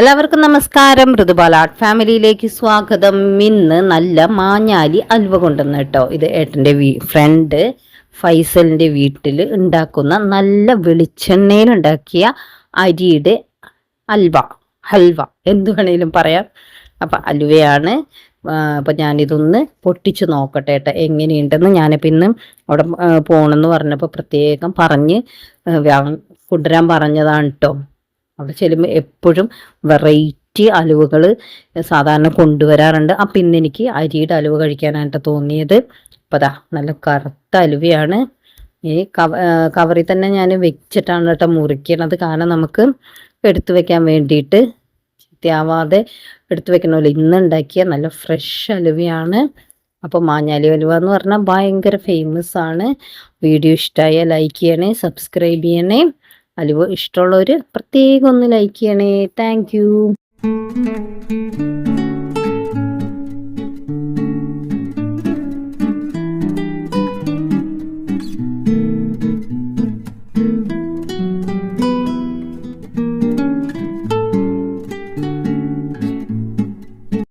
എല്ലാവർക്കും നമസ്കാരം. മൃദുബാല ആർട്ട് ഫാമിലിയിലേക്ക് സ്വാഗതം. ഇന്ന് നല്ല മാഞ്ഞാലി അൽവ കൊണ്ടുവന്ന് കേട്ടോ. ഇത് ഏട്ടന്റെ വീ ഫ്രണ്ട് ഫൈസലിന്റെ വീട്ടിൽ ഉണ്ടാക്കുന്ന നല്ല വെളിച്ചെണ്ണയിൽ ഉണ്ടാക്കിയ അരിയുടെ അൽവ ഹൽവ എന്തു വേണേലും പറയാം. അപ്പം അലുവയാണ് അപ്പം ഞാനിതൊന്ന് പൊട്ടിച്ച് നോക്കട്ടെ ഏട്ടാ എങ്ങനെയുണ്ടെന്ന്. ഞാനിപ്പോൾ ഇന്ന് അവിടെ പോകണമെന്ന് പറഞ്ഞപ്പോൾ പ്രത്യേകം പറഞ്ഞ് കൊണ്ടുവരാൻ പറഞ്ഞതാണ് കേട്ടോ അവിടെ ചെല്ലുമ്പോൾ എപ്പോഴും വെറൈറ്റി അലുവകൾ സാധാരണ കൊണ്ടുവരാറുണ്ട്. അപ്പം ഇന്ന് എനിക്ക് അരിയുടെ അലുവ കഴിക്കാനായിട്ട് തോന്നിയത്. അപ്പം അതാ നല്ല കറുത്ത അലുവയാണ്. ഈ കവ കവറിൽ തന്നെ ഞാൻ വെച്ചിട്ടാണ് കേട്ടോ മുറിക്കണത്. കാരണം നമുക്ക് എടുത്തു വെക്കാൻ വേണ്ടിയിട്ട് ചീത്തയാവാതെ എടുത്തു ഇന്ന് ഉണ്ടാക്കിയ നല്ല ഫ്രഷ് അലുവയാണ്. അപ്പോൾ മാഞ്ഞാലി അലുവ എന്ന് പറഞ്ഞാൽ ഭയങ്കര ഫേമസ് ആണ്. വീഡിയോ ഇഷ്ടമായ ലൈക്ക് ചെയ്യണേ സബ്സ്ക്രൈബ് ചെയ്യണേ. അലുവ ഇഷ്ടമുള്ളവർ പ്രത്യേകം ഒന്ന് ലൈക്ക് ചെയ്യണേ. താങ്ക്